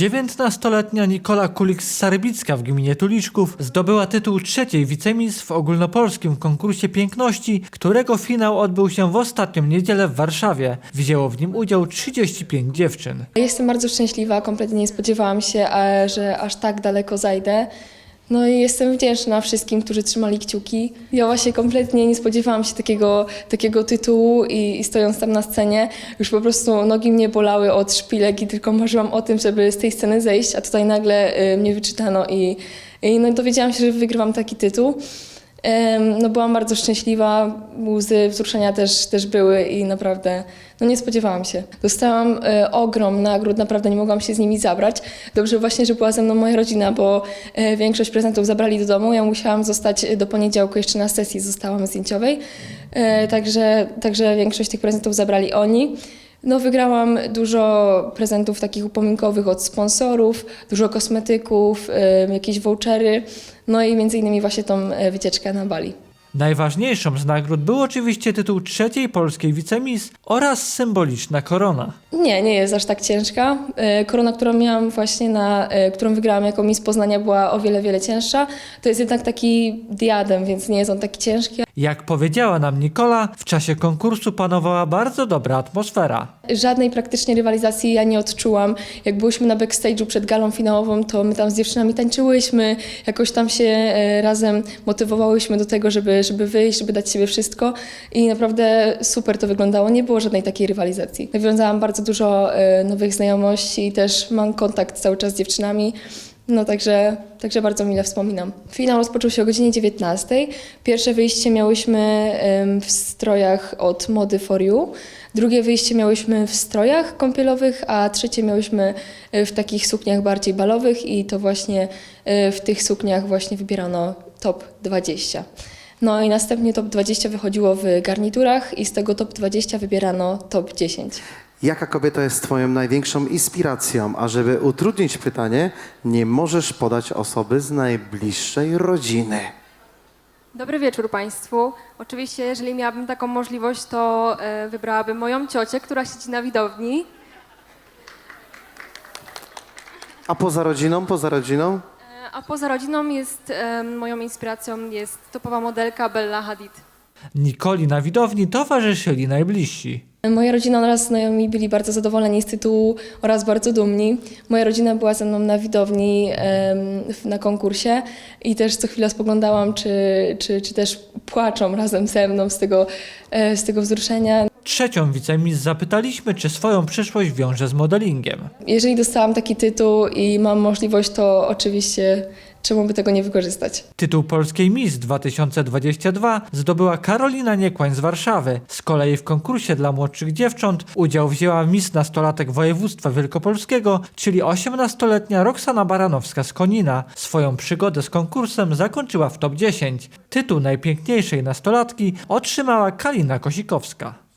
19-letnia Nikola Kulik-Sarbicka w gminie Tuliczków zdobyła tytuł trzeciej wicemis w ogólnopolskim konkursie piękności, którego finał odbył się w ostatnią niedzielę w Warszawie. Wzięło w nim udział 35 dziewczyn. Jestem bardzo szczęśliwa, kompletnie nie spodziewałam się, e, że aż tak daleko zajdę. No i jestem wdzięczna wszystkim, którzy trzymali kciuki. Ja właśnie kompletnie nie spodziewałam się takiego, takiego tytułu i, i stojąc tam na scenie, już po prostu nogi mnie bolały od szpilek i tylko marzyłam o tym, żeby z tej sceny zejść, a tutaj nagle y, mnie wyczytano i, i no, dowiedziałam się, że wygrywam taki tytuł. No byłam bardzo szczęśliwa, łzy wzruszenia też, też były i naprawdę no nie spodziewałam się. Dostałam e, ogrom nagród, naprawdę nie mogłam się z nimi zabrać. Dobrze właśnie, że była ze mną moja rodzina, bo e, większość prezentów zabrali do domu. Ja musiałam zostać do poniedziałku jeszcze na sesji, zostałam zdjęciowej, e, także, także większość tych prezentów zabrali oni. No, wygrałam dużo prezentów takich upominkowych od sponsorów, dużo kosmetyków, jakieś vouchery, no i między innymi właśnie tą e, wycieczkę na Bali. Najważniejszą z nagród był oczywiście tytuł trzeciej polskiej wicemis oraz symboliczna korona. Nie, nie jest aż tak ciężka. E, Korona, którą miałam właśnie na, e, którą wygrałam jako Miss Poznania była o wiele, wiele cięższa. To jest jednak taki diadem, więc nie jest on taki ciężki. Jak powiedziała nam Nikola, w czasie konkursu panowała bardzo dobra atmosfera. Żadnej praktycznie rywalizacji ja nie odczułam. Jak byliśmy na backstage'u przed galą finałową, to my tam z dziewczynami tańczyłyśmy, jakoś tam się e, razem motywowałyśmy do tego, żeby, żeby wyjść, żeby dać siebie wszystko i naprawdę super to wyglądało. Nie było żadnej takiej rywalizacji. Nawiązałam bardzo dużo e, nowych znajomości i też mam kontakt cały czas z dziewczynami. No także, także bardzo mile wspominam. Finał rozpoczął się o godzinie 19. Pierwsze wyjście miałyśmy w strojach od Mody for You. Drugie wyjście miałyśmy w strojach kąpielowych, a trzecie miałyśmy e, w takich sukniach bardziej balowych i to właśnie e, w tych sukniach właśnie wybierano top 20. No i następnie top 20 wychodziło w garniturach i z tego top 20 wybierano top 10. Jaka kobieta jest Twoją największą inspiracją? A żeby utrudnić pytanie, nie możesz podać osoby z najbliższej rodziny. Dobry wieczór Państwu. Oczywiście, jeżeli miałabym taką możliwość, to e, wybrałabym moją ciocię, która siedzi na widowni. A poza rodziną, poza rodziną? E, a poza rodziną jest e, moją inspiracją jest topowa modelka Bella Hadid. Nikoli na widowni towarzyszyli najbliżsi. Moja rodzina oraz znajomi byli bardzo zadowoleni z tytułu oraz bardzo dumni. Moja rodzina była ze mną na widowni na konkursie i też co chwilę spoglądałam, czy, czy, czy też płaczą razem ze mną z tego, e, z tego wzruszenia. Trzecią wicemis zapytaliśmy, czy swoją przyszłość wiąże z modelingiem. Jeżeli dostałam taki tytuł i mam możliwość, to oczywiście czemu by tego nie wykorzystać. Tytuł polskiej Miss 2022 zdobyła Karolina Niekłań z Warszawy. Z kolei w konkursie dla młodszych dziewcząt udział wzięła Miss Nastolatek Województwa Wielkopolskiego, czyli 18-letnia Roxana Baranowska z Konina. Swoją przygodę z konkursem zakończyła w top 10. Tytuł najpiękniejszej nastolatki otrzymała Kalina Kosikowska.